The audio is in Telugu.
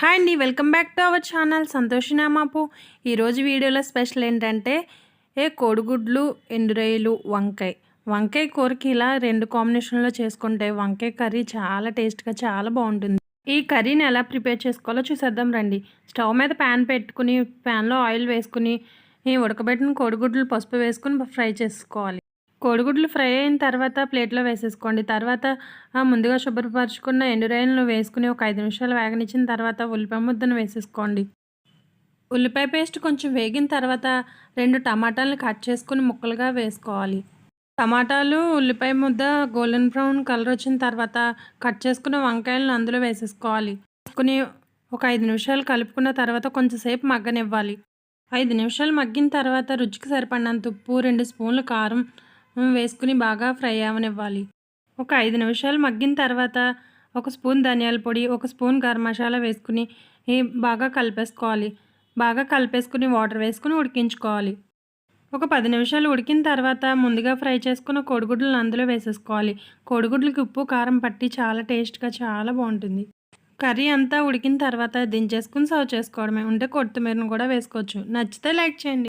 హాయ్ అండి welcome back to our channel సంతోషినామాపు ఈరోజు వీడియోలో స్పెషల్ ఏంటంటే ఏ కోడిగుడ్లు ఎండురొయ్యలు వంకాయ. వంకాయ కూరకి ఇలా రెండు కాంబినేషన్లో చేసుకుంటే వంకాయ కర్రీ చాలా టేస్ట్గా చాలా బాగుంటుంది. ఈ కర్రీని ఎలా ప్రిపేర్ చేసుకోవాలో చూసేద్దాం రండి. స్టవ్ మీద ప్యాన్ పెట్టుకుని ప్యాన్లో ఆయిల్ వేసుకుని ఈ ఉడకబెట్టిన కోడిగుడ్లు పసుపు వేసుకుని ఫ్రై చేసుకోవాలి. కోడిగుడ్లు ఫ్రై అయిన తర్వాత ప్లేట్లో వేసేసుకోండి. తర్వాత ముందుగా శుభ్రపరచుకున్న ఎండురాయలను వేసుకుని ఒక ఐదు నిమిషాలు వేగనిచ్చిన తర్వాత ఉల్లిపాయ ముద్దను వేసేసుకోండి. ఉల్లిపాయ పేస్ట్ కొంచెం వేగిన తర్వాత రెండు టమాటాలను కట్ చేసుకుని ముక్కలుగా వేసుకోవాలి. టమాటాలు ఉల్లిపాయ ముద్ద గోల్డెన్ బ్రౌన్ కలర్ వచ్చిన తర్వాత కట్ చేసుకున్న వంకాయలను అందులో వేసేసుకోవాలి. వేసుకుని ఒక ఐదు నిమిషాలు కలుపుకున్న తర్వాత కొంచెంసేపు మగ్గనివ్వాలి. ఐదు నిమిషాలు మగ్గిన తర్వాత రుచికి సరిపడినంత ఉప్పు రెండు స్పూన్లు కారం వేసుకుని బాగా ఫ్రై అవనివ్వాలి. ఒక ఐదు నిమిషాలు మగ్గిన తర్వాత ఒక స్పూన్ ధనియాల పొడి ఒక స్పూన్ గరం మసాలా వేసుకుని బాగా కలిపేసుకోవాలి. బాగా కలిపేసుకుని వాటర్ వేసుకుని ఉడికించుకోవాలి. ఒక పది నిమిషాలు ఉడికిన తర్వాత ముందుగా ఫ్రై చేసుకున్న కోడిగుడ్లను అందులో వేసేసుకోవాలి. కోడిగుడ్లకి ఉప్పు కారం పట్టి చాలా టేస్ట్గా చాలా బాగుంటుంది. కర్రీ అంతా ఉడికిన తర్వాత దించేసుకుని సర్వ్ చేసుకోవడమే. ఉంటే కొత్తిమీరను కూడా వేసుకోవచ్చు. నచ్చితే లైక్ చేయండి.